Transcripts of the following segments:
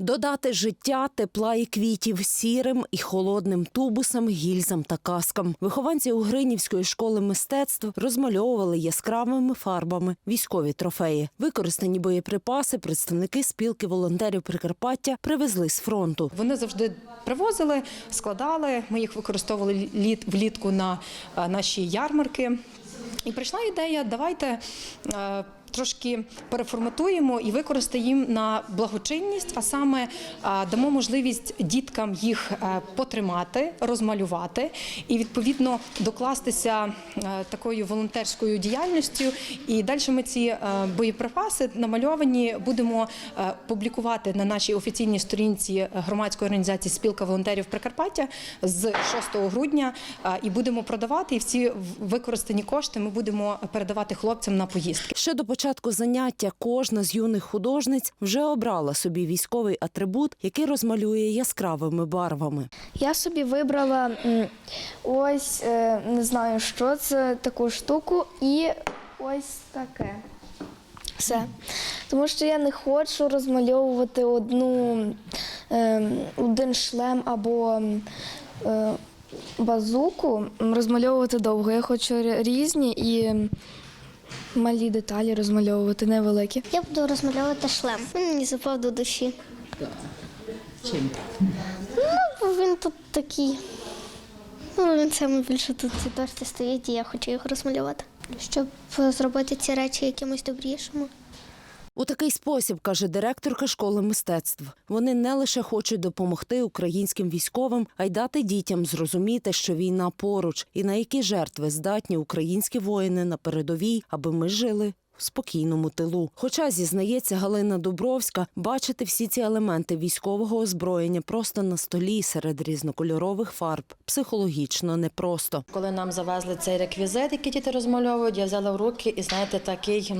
Додати життя, тепла і квітів сірим і холодним тубусам, гільзам та каскам. Вихованці Угринівської школи мистецтв розмальовували яскравими фарбами військові трофеї. Використані боєприпаси представники спілки волонтерів Прикарпаття привезли з фронту. Вони завжди привозили, складали. Ми їх використовували літ влітку на е, наші ярмарки. І прийшла ідея: давайте. Трошки переформатуємо і використаємо на благочинність, а саме е, дамо можливість діткам їх е, потримати, розмалювати і відповідно докластися е, такою волонтерською діяльністю. І далі ми ці боєприпаси намальовані будемо публікувати на нашій офіційній сторінці громадської організації Спілка волонтерів Прикарпаття з 6 грудня і будемо продавати. І всі використані кошти ми будемо передавати хлопцям на поїздки. Ще до початку заняття кожна з юних художниць вже обрала собі військовий атрибут, який розмалює яскравими барвами. Я собі вибрала ось е, не знаю, що це таку штуку, і ось таке. Все. Тому що я не хочу розмальовувати одну, е, один шлем або е, базуку, розмальовувати довго. Я хочу різні і малі деталі розмальовувати, невеликі. Я буду розмальовувати шлем. Він мені запав до душі. Чим? Ну, бо він тут такий. Ну, він саме більше тут ці торти стоїть, і я хочу його розмалювати. Щоб зробити ці речі якимось добрішими. У такий спосіб каже директорка школи мистецтв. Вони не лише хочуть допомогти українським військовим, а й дати дітям зрозуміти, що війна поруч, і на які жертви здатні українські воїни на передовій, аби ми жили. В спокійному тилу. Хоча зізнається Галина Дубровська, бачити всі ці елементи військового озброєння просто на столі серед різнокольорових фарб психологічно непросто. Коли нам завезли цей реквізит, який діти розмальовують, я взяла в руки і знаєте, такий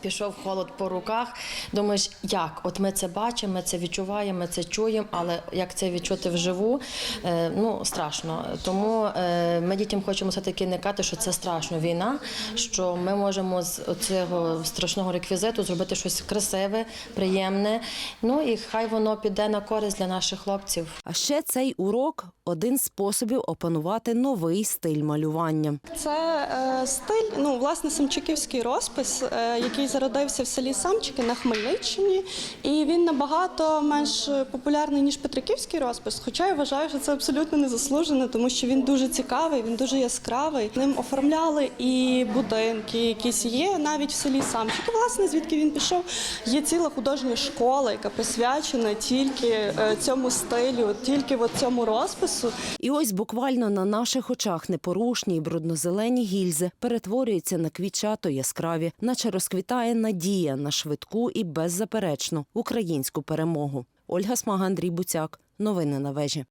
пішов холод по руках. Думаєш, як? От ми це бачимо, ми це відчуваємо, ми це чуємо, але як це відчути вживу, е, ну страшно. Тому е, ми дітям хочемо все таки не казати, що це страшно війна, що ми можемо з цього страшного реквізиту зробити щось красиве, приємне. Ну і хай воно піде на користь для наших хлопців. А ще цей урок один з способів опанувати новий стиль малювання. Це е, стиль, ну власне самчиківський розпис, е, який зародився в селі Самчики на Хмельниччині, і він набагато менш популярний ніж Петриківський розпис. Хоча я вважаю, що це абсолютно незаслужено, тому що він дуже цікавий, він дуже яскравий. Ним оформляли і будинки, якісь є навіть в селі Самчики. Власне, звідки він пішов, є ціла художня школа, яка присвячена тільки е, цьому стилю, тільки от цьому розпису. І ось буквально на наших очах непорушні бруднозелені гільзи перетворюються на квітчато яскраві, наче розквітає надія на швидку і беззаперечну українську перемогу. Ольга Смага, Андрій Буцяк. Новини на вежі.